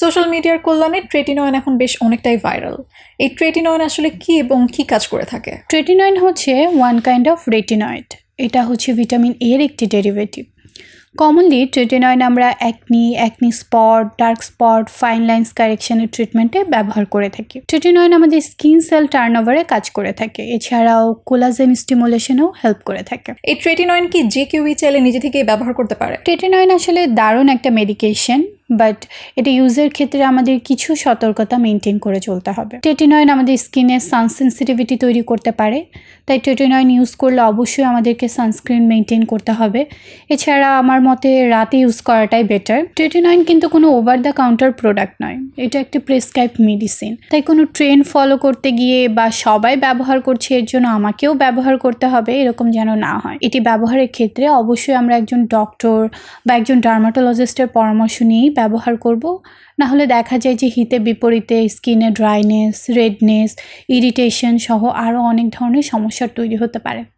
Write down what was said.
Social মিডিয়ার কল্যাণে ট্রেটিনয়েন এখন বেশ অনেকটাই ভাইরাল এই ট্রেটিনয়েন আসলে কি এবং কি কাজ করে থাকে? ট্রেটিনয়েন হচ্ছে ওয়ান কাইন্ড অফ রেটিনয়েড এটা হচ্ছে ভিটামিন এর একটি ডেরিভেটিভ কমনলি ট্রেটিনয়েন আমরা acne acne spot dark spot fine lines কারেকশনের ট্রিটমেন্টে ব্যবহার করে থাকি। ট্রেটিনয়েন আমাদের স্কিন সেল টার্নওভারে কাজ করে থাকে। এছাড়াও কোলাজেন স্টিমুলেশনেও হেল্প করে থাকে। এই ট্রেটিনয়েন কি যে কেউই চাইলে নিজে থেকে ব্যবহার করতে পারে? ট্রেটিনয়েন আসলে দারুণ একটা মেডিকেশন বাট এটা ইউজের ক্ষেত্রে আমাদের কিছু সতর্কতা মেনটেন করে চলতে হবে। ট্রেটিনয়েন আমাদের স্কিনে সান সেন্সিটিভিটি তৈরি করতে পারে। তাই ট্রেটিনয়েন ইউজ করলে অবশ্যই আমাদেরকে সানস্ক্রিন মেনটেন করতে হবে। এছাড়া আমার মতে রাতে ইউজ করাটাই বেটার ট্রেটিনয়েন কিন্তু কোনো ওভার দ্য কাউন্টার প্রোডাক্ট নয়। এটা একটি প্রেসক্রাইব মেডিসিন তাই কোনো ট্রেন ফলো করতে গিয়ে বা সবাই ব্যবহার করছে, এর জন্য আমাকেও ব্যবহার করতে হবে, এরকম যেন না হয়। এটি ব্যবহারের ক্ষেত্রে অবশ্যই আমরা একজন ডক্টর বা একজন ডার্মাটোলজিস্টের পরামর্শ নিয়েই ব্যবহার করব। না হলে দেখা যায় যে হিতে বিপরীতে স্কিনে ড্রাইনেস, রেডনেস, ইরিটেশন সহ আরও অনেক ধরনের সমস্যার তৈরি হতে পারে।